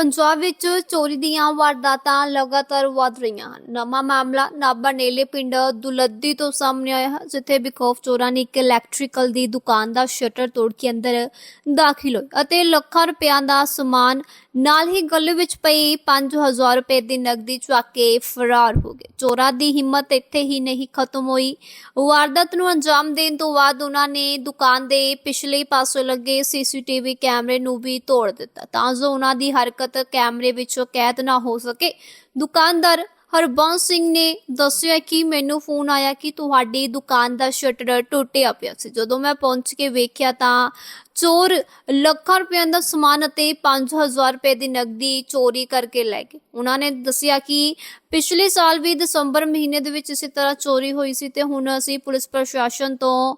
ਪੰਜਾਬ ਵਿੱਚ ਚੋਰੀ ਦੀਆਂ ਵਾਰਦਾਤਾਂ ਲਗਾਤਾਰ ਵਧ ਰਹੀਆਂ ਹਨ। ਨਵਾਂ ਮਾਮਲਾ ਨਾਭਾ ਨੇਲੇ ਪਿੰਡ ਦੁਲੱਦੀ ਤੋਂ ਸਾਹਮਣੇ ਆਇਆ ਹੈ, ਜਿੱਥੇ ਬਿਖੌਫ ਚੋਰਾਂ ਨੇ ਇੱਕ ਇਲੈਕਟ੍ਰੀਕਲ ਦੀ ਦੁਕਾਨ ਦਾ ਸ਼ਟਰ ਤੋੜ ਕੇ ਅੰਦਰ ਦਾਖਲ ਹੋਏ ਅਤੇ ਲੱਖਾਂ ਰੁਪਿਆਂ ਦਾ ਸਮਾਨ ਨਾਲ ਹੀ ਗੱਲੇ ਵਿੱਚ ਪਈ 5000 ਰੁਪਏ ਦੀ ਨਕਦੀ ਚੁੱਕ ਕੇ ਫਰਾਰ ਹੋ ਗਏ। ਚੋਰਾਂ ਦੀ ਹਿੰਮਤ ਇੱਥੇ ਹੀ ਨਹੀਂ ਖਤਮ ਹੋਈ। ਵਾਰਦਾਤ ਨੂੰ ਅੰਜਾਮ ਦੇਣ ਤੋਂ ਬਾਅਦ ਉਹਨਾਂ ਨੇ ਦੁਕਾਨ ਦੇ ਪਿਛਲੇ ਪਾਸੋਂ ਲੱਗੇ ਸੀਸੀਟੀਵੀ ਕੈਮਰੇ ਨੂੰ ਵੀ ਤੋੜ ਦਿੱਤਾ। ਤਾਂ ਜੋ ਉਹਨਾਂ ਦੀ ਹਰਕਤ ਕੈਮਰੇ ਵਿੱਚੋਂ ਕੈਦ ਨਾ ਹੋ ਸਕੇ। ਦੁਕਾਨਦਾਰ ਹਰਬੰਸ ਸਿੰਘ ਨੇ ਦੱਸਿਆ ਕਿ ਮੈਨੂੰ ਫੋਨ ਆਇਆ ਕਿ ਤੁਹਾਡੀ ਦੁਕਾਨ ਦਾ ਸ਼ਟਰ ਟੁੱਟਿਆ ਪਿਆ ਸੀ। ਜਦੋਂ ਮੈਂ ਪਹੁੰਚ ਕੇ ਵੇਖਿਆ ਤਾਂ ਚੋਰ ਲੱਖਾਂ ਰੁਪਏ ਦਾ ਸਮਾਨ ਅਤੇ 5000 ਰੁਪਏ ਦੀ ਨਕਦੀ ਚੋਰੀ ਕਰਕੇ ਲੈ ਗਏ। ਉਹਨਾਂ ਨੇ ਦੱਸਿਆ ਕਿ ਪਿਛਲੇ ਸਾਲ ਵੀ ਦਸੰਬਰ ਮਹੀਨੇ ਦੇ ਵਿੱਚ ਇਸੇ ਤਰ੍ਹਾਂ ਚੋਰੀ ਹੋਈ ਸੀ ਤੇ ਹੁਣ ਅਸੀਂ ਪੁਲਿਸ ਪ੍ਰਸ਼ਾਸਨ ਤੋਂ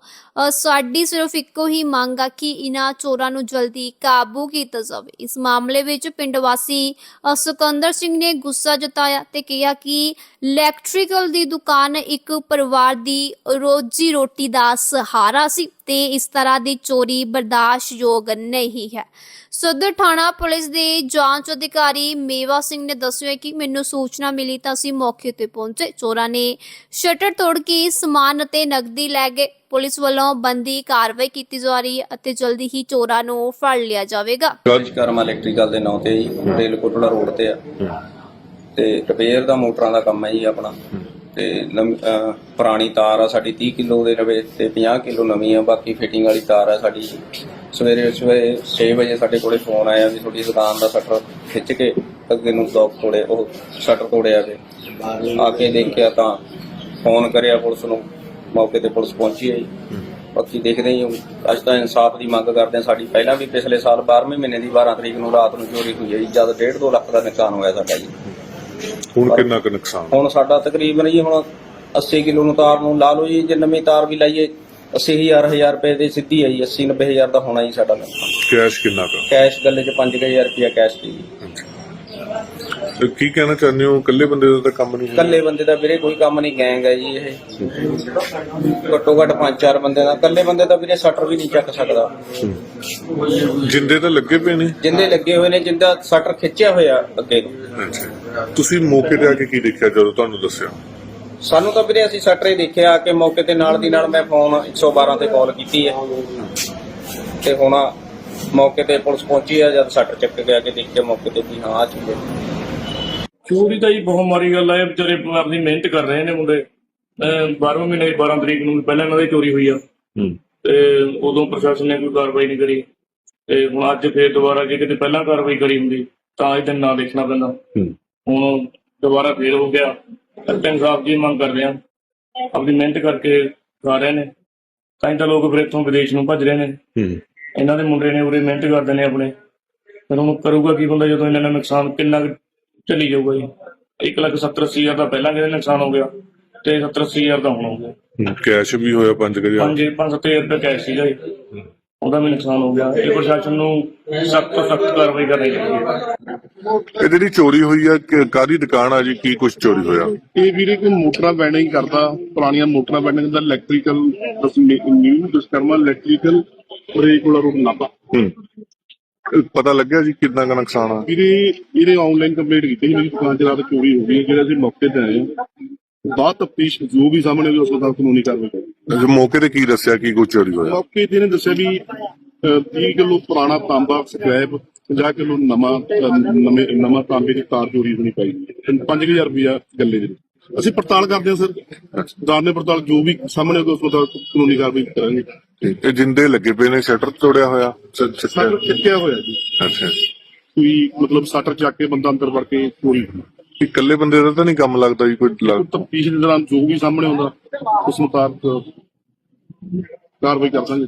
ਸਾਡੀ ਸਿਰਫ ਇੱਕੋ ਹੀ ਮੰਗ ਆ ਕਿ ਇਹਨਾਂ ਚੋਰਾਂ ਨੂੰ ਜਲਦੀ ਕਾਬੂ ਕੀਤਾ ਜਾਵੇ। ਇਸ ਮਾਮਲੇ ਵਿੱਚ ਪਿੰਡ ਵਾਸੀ ਅ, ਸਿਕੰਦਰ ਸਿੰਘ ਨੇ ਗੁੱਸਾ ਜਤਾਇਆ ਤੇ ਕਿਹਾ ਕਿ ਇਲੈਕਟ੍ਰੀਕਲ ਦੀ ਦੁਕਾਨ ਇੱਕ ਪਰਿਵਾਰ ਦੀ ਰੋਜੀ ਰੋਟੀ ਦਾ ਸਹਾਰਾ ਸੀ। ਤੇ ਇਸ ਤਰ੍ਹਾਂ ਦੀ ਚੋਰੀ ਬਰਦਾਸ਼ਤਯੋਗ ਨਹੀਂ ਹੈ। ਸਦਰ ਥਾਣਾ ਪੁਲਿਸ ਦੇ ਜਾਂਚ ਅਧਿਕਾਰੀ ਮੇਵਾ ਸਿੰਘ ਨੇ ਦੱਸਿਆ ਕਿ ਮੈਨੂੰ ਸੂਚਨਾ ਮਿਲੀ ਤਾਂ ਅਸੀਂ ਮੌਕੇ ਤੇ ਪਹੁੰਚੇ। ਚੋਰਾਂ ਨੇ ਸ਼ਟਰ ਤੋੜ ਕੇ ਸਮਾਨ ਅਤੇ ਨਕਦੀ ਲੈ ਗਏ। ਪੁਲਿਸ ਵੱਲੋਂ ਬੰਦੀ ਕਾਰਵਾਈ ਕੀਤੀ ਜਾ ਰਹੀ ਹੈ ਅਤੇ ਜਲਦੀ ਹੀ ਚੋਰਾਂ ਨੂੰ ਫੜ ਲਿਆ ਜਾਵੇਗਾ। ਵਿਸ਼ਕਰਮਾ ਇਲੈਕਟ੍ਰੀਕਲ ਦੇ ਨਾਂ ਤੇ ਜੀ ਰੇਲ ਕੋਟੜਾ ਰੋਡ ਤੇ ਆ। ਤੇ ਰਿਪੇਅਰ ਦਾ ਮੋਟਰਾਂ ਦਾ ਕੰਮ ਹੈ ਜੀ ਆਪਣਾ। ਤੇ ਨਵੀਂ- ਪੁਰਾਣੀ ਤਾਰ ਆ ਸਾਡੀ 30 ਕਿਲੋ ਦੇ ਰਵੇ ਤੇ 50 ਕਿਲੋ ਨਵੀਂ ਆ ਬਾਕੀ ਫਿਟਿੰਗ ਵਾਲੀ ਤਾਰ ਆ ਸਾਡੀ। ਸਵੇਰੇ ਸਵੇਰੇ 6 ਵਜੇ ਸਾਡੇ ਕੋਲੇ ਫੋਨ ਆਇਆ ਵੀ ਤੁਹਾਡੀ ਦੁਕਾਨ ਦਾ ਸ਼ਟਰ ਖਿੱਚ ਕੇ ਅੱਗੇ ਨੂੰ ਲੋਕ ਤੋੜੇ ਉਹ ਸ਼ਟਰ ਤੋੜਿਆ ਤੇ ਆ ਕੇ ਦੇਖਿਆ ਤਾਂ ਫੋਨ ਕਰਿਆ ਪੁਲਿਸ ਨੂੰ ਮੌਕੇ ਤੇ ਪੁਲਿਸ ਪਹੁੰਚੀ ਹੈ ਜੀ ਬਾਕੀ ਦੇਖਦੇ ਹੀ ਹਾਂ, ਅੱਜ ਤਾਂ ਇਨਸਾਫ ਦੀ ਮੰਗ ਕਰਦੇ ਹਾਂ ਸਾਡੀ ਪਹਿਲਾਂ ਵੀ ਪਿਛਲੇ ਸਾਲ 12ਵੇਂ ਮਹੀਨੇ ਦੀ 12 ਤਰੀਕ ਨੂੰ ਰਾਤ ਨੂੰ ਚੋਰੀ ਹੋਈ ਹੈ ਜੀ ਜਦ 1.5 2 ਲੱਖ ਦਾ ਨੁਕਸਾਨ ਹੋਇਆ ਸਾਡਾ ਜੀ। ਹੁਣ ਕਿੰਨਾ ਕੁ ਨੁਕਸਾਨ? ਹੁਣ ਸਾਡਾ ਤਕਰੀਬਨ ਜੀ ਹੁਣ 80 ਕਿਲੋ ਨੂੰ ਤਾਰ ਨੂੰ ਲਾ ਲਓ ਜੀ ਜੇ ਨਵੀਂ ਤਾਰ ਵੀ ਲਾਈਏ 80000 1000 ਰੁਪਏ ਦੀ ਸਿੱਧੀ ਜੀ 80 90000 ਦਾ ਹੋਣਾ ਜੀ ਸਾਡਾ ਨੁਕਸਾਨ। ਕੈਸ਼ ਕਿੰਨਾ ਕੁ? ਕੈਸ਼ ਗੱਲੇ 'ਚ 5000 ਰੁਪਇਆ ਕੈਸ਼ ਦੀ ਜੀ। ਤੇ ਕੀ ਕਹਿਣਾ ਚਾਹੁੰਦੇ ਹੋ? ਇਕੱਲੇ ਬੰਦੇ ਦਾ ਤਾਂ ਕੰਮ ਨਹੀਂ ਇਕੱਲੇ ਬੰਦੇ ਦਾ ਵੀਰੇ ਕੋਈ ਕੰਮ ਨਹੀਂ ਗੈਂਗ ਹੈ ਜੀ ਇਹ। ਘੱਟੋ ਘੱਟ 5-4 ਬੰਦੇ ਦਾ। ਇਕੱਲੇ ਬੰਦੇ ਦਾ ਵੀਰੇ ਸ਼ਟਰ ਵੀ ਨਹੀਂ ਚੱਕ ਸਕਦਾ। ਜਿੰਦੇ ਤਾਂ ਲੱਗੇ ਪਏ ਨੇ। ਜਿੰਦੇ ਲੱਗੇ ਹੋਏ ਨੇ ਜਿੰਦਾ ਸ਼ਟਰ ਖਿੱਚਿਆ ਹੋਇਆ ਅੱਗੇ ਨੂੰ ਅੱਛਾ। ਤੁਸੀਂ ਮੌਕੇ ਤੇ ਆ ਕੇ ਕੀ ਦੇਖਿਆ ਜਦੋਂ ਤੁਹਾਨੂੰ ਦੱਸਿਆ? ਸਾਨੂੰ ਤਾਂ ਵੀਰੇ ਅਸੀਂ ਸ਼ਟਰ ਹੀ ਦੇਖਿਆ ਕਿ ਮੌਕੇ ਤੇ ਨਾਲ ਦੀ ਨਾਲ ਮੈਂ ਫੋਨ 112 ਤੇ ਕਾਲ ਕੀਤੀ ਹੈ। ਤੇ ਹੁਣ ਮੌਕੇ ਤੇ ਪੁਲਿਸ ਪਹੁੰਚੀ ਹੈ ਜਦ ਸ਼ਟਰ ਚੱਕ ਗਿਆ ਕਿ ਦੇਖਿਆ ਮੌਕੇ ਤੇ ਵੀ ਹਾਂ ਆ ਹੈ ਚੋਰੀ ਤਾਂ ਜੀ ਬਹੁਤ ਮਾੜੀ ਗੱਲ ਆ ਇਹ ਵਿਚਾਰੇ ਆਪਣੀ ਮਿਹਨਤ ਕਰ ਰਹੇ ਨੇ ਮੁੰਡੇ। 12ਵੇਂ ਮਹੀਨੇ ਦੀ 12 ਤਰੀਕ ਨੂੰ ਪਹਿਲਾਂ ਇਹਨਾਂ ਦੀ ਚੋਰੀ ਹੋਈ ਆ। ਹੂੰ। ਤੇ ਉਦੋਂ ਪ੍ਰਸ਼ਾਸਨ ਨੇ ਕੋਈ ਕਾਰਵਾਈ ਨਹੀਂ ਕਰੀ। ਤੇ ਹੁਣ ਅੱਜ ਫੇਰ ਦੁਬਾਰਾ ਜੇ ਕਿਤੇ ਪਹਿਲਾਂ ਕਾਰਵਾਈ ਕਰੀ ਹੁੰਦੀ ਤਾਂ ਇਹ ਦਿਨ ਨਾ ਦੇਖਣਾ ਪੈਂਦਾ। ਹੂੰ। ਹੁਣ ਦੁਬਾਰਾ ਫੇਰ ਹੋ ਗਿਆ। ਤੇ ਇਨਸਾਫ ਦੀ ਮੰਗ ਕਰਦੇ ਆ। ਆਪਣੀ ਮਿਹਨਤ ਕਰਕੇ ਖਾ ਰਹੇ ਨੇ। ਤਾਂ ਹੀ ਤਾਂ ਲੋਕ ਫਿਰ ਇੱਥੋਂ ਵਿਦੇਸ਼ ਨੂੰ ਭੱਜ ਰਹੇ ਨੇ। ਹੂੰ। ਇਹਨਾਂ ਦੇ ਮੁੰਡੇ ਨੇ ਉਰੇ ਮਿਹਨਤ ਕਰਦੇ ਨੇ ਆਪਣੇ। ਫਿਰ ਹੁਣ ਕਰੂਗਾ ਕੀ ਬੰਦਾ ਜਦੋਂ ਇਹਨਾਂ ਦਾ ਨੁਕਸਾਨ ਕਿੰਨਾ ਚੱਲੀ ਜਾਊਗਾ ਜੀ। 1 ਲੱਖ 70 ਅੱਸੀ ਹਜ਼ਾਰ ਦਾ ਪਹਿਲਾਂ ਕਿਹਦੇ ਨੁਕਸਾਨ ਹੋ ਗਿਆ ਤੇ 70 ਅੱਸੀ ਹਜ਼ਾਰ ਦਾ ਹੁਣ ਹੋ ਗਿਆ। ਕੈਸ਼ ਵੀ ਹੋਇਆ 5000 ਪੰਜ ਪੰਜ ਸੱਤ ਹਜ਼ਾਰ ਰੁਪਏ ਕੈਸ਼ ਸੀਗਾ ਜੀ। ਉਹਦਾ ਵੀ ਨੁਕਸਾਨ ਹੋ ਗਿਆ। ਇਹ ਪ੍ਰਸ਼ਾਸਨ ਨੂੰ ਸਖਤ ਤੋਂ ਸਖਤ ਕਾਰਵਾਈ ਕਰਨੀ ਚਾਹੀਦੀ ਹੈ। ਇਹ ਜਿਹੜੀ ਚੋਰੀ ਹੋਈ ਆ ਕਿ- ਕਾਹਦੀ ਦੁਕਾਨ ਆ ਜੀ? ਕੀ ਕੁਝ ਚੋਰੀ ਹੋਇਆ? ਇਹ ਵੀਰੇ ਕੋਈ ਮੋਟਰਾਂ ਬੈਂਡਿੰਗ ਕਰਦਾ ਪੁਰਾਣੀਆਂ ਮੋਟਰਾਂ ਬੈਂਡਿੰਗ ਦਾ ਇਲੈਕਟ੍ਰੀਕਲ ਨਿਊ ਡਿਸਕਰਮਾ ਇਲੈਕਟ੍ਰੀਕਲ ਰੇਗੂਲਰ ਰੂਟ ਨਾਪਾ। ਪਤਾ ਲੱਗਿਆ ਜੀ ਕਿੰਨਾ ਕੁ ਨੁਕਸਾਨ ਆ। ਵੀਰੇ ਇਹਨੇ ਆਨਲਾਈਨ ਕੰਪਲੀਟ ਕੀਤੀ ਸੀ ਮੇਰੀ ਦੁਕਾਨ ਚ ਰਾਤ ਚੋਰੀ ਹੋ ਗਈ ਜਿਹੜੇ ਅਸੀਂ ਮੌਕੇ ਤੇ ਆਏ ਹਾਂ। ਬਾਅਦ ਤਫਤੀਸ਼ ਜੋ ਵੀ ਸਾਹਮਣੇ ਆਊਗਾ ਉਸ ਦਾ ਕਾਨੂੰਨੀ ਕਾਰਵਾਈ ਕਰਾਂਗੇ। ਅੱਛਾ, ਮੌਕੇ ਤੇ ਕੀ ਦੱਸਿਆ ਕੀ ਕੁਝ ਚੋਰੀ ਹੋਇਆ? ਮੌਕੇ ਤੇ ਇਹਨੇ ਦੱਸਿਆ ਵੀ ਅਹ, 30 ਕਿਲੋ ਪੁਰਾਣਾ ਤਾਂਬਾ ਸਕ੍ਰੈਪ 50 ਕਿਲੋ ਨਵਾਂ ਅਹ, ਨਵੇਂ ਨਵਾਂ ਤਾਂਬੇ ਦੀ ਤਾਰ ਚੋਰੀ ਹੋਣੀ ਪਈ। 5000 ਰੁਪਇਆ ਗੱਲੇ ਦੇ ਵਿੱਚ। ਅਸੀਂ ਪੜਤਾਲ ਕਰਦੇ ਹਾਂ ਸਰ। ਦਾਨੇ ਪੜਤਾਲ ਜੋ ਵੀ ਸਾਹਮਣੇ ਆਊਗਾ ਉਸ ਦਾ ਕਾਨੂੰਨੀ ਕਾਰਵਾਈ ਕਰਾਂਗੇ। ਇਹ ਜਿੰਦੇ ਲੱਗੇ ਪਏ ਨੇ ਸ਼ਟਰ ਤੋੜਿਆ ਹੋਇਆ? ਸਰ ਕਿੱਕਿਆ ਹੋਇਆ ਜੀ। ਅੱਛਾ। ਕੋਈ ਮਤਲਬ ਸੱਟਰ ਚੱਕ ਕੇ ਬੰਦਾ ਅੰਦਰ ਵੜ ਕੇ ਚੋਰੀ ਇਕੱਲੇ ਬੰਦੇ ਦਾ ਤਾਂ ਨਹੀਂ ਕੰਮ ਲੱਗਦਾ ਜੀ ਕੋਈ ਲੱਗ- ਤਫਤੀਸ਼ ਦੇ ਦੌਰਾਨ ਜੋ ਵੀ ਸਾਹਮਣੇ ਆਉਂਦਾ ਉਸ ਮੁਤਾਬਕ ਕਾਰਵਾਈ ਕਰ ਦਾਂਗੇ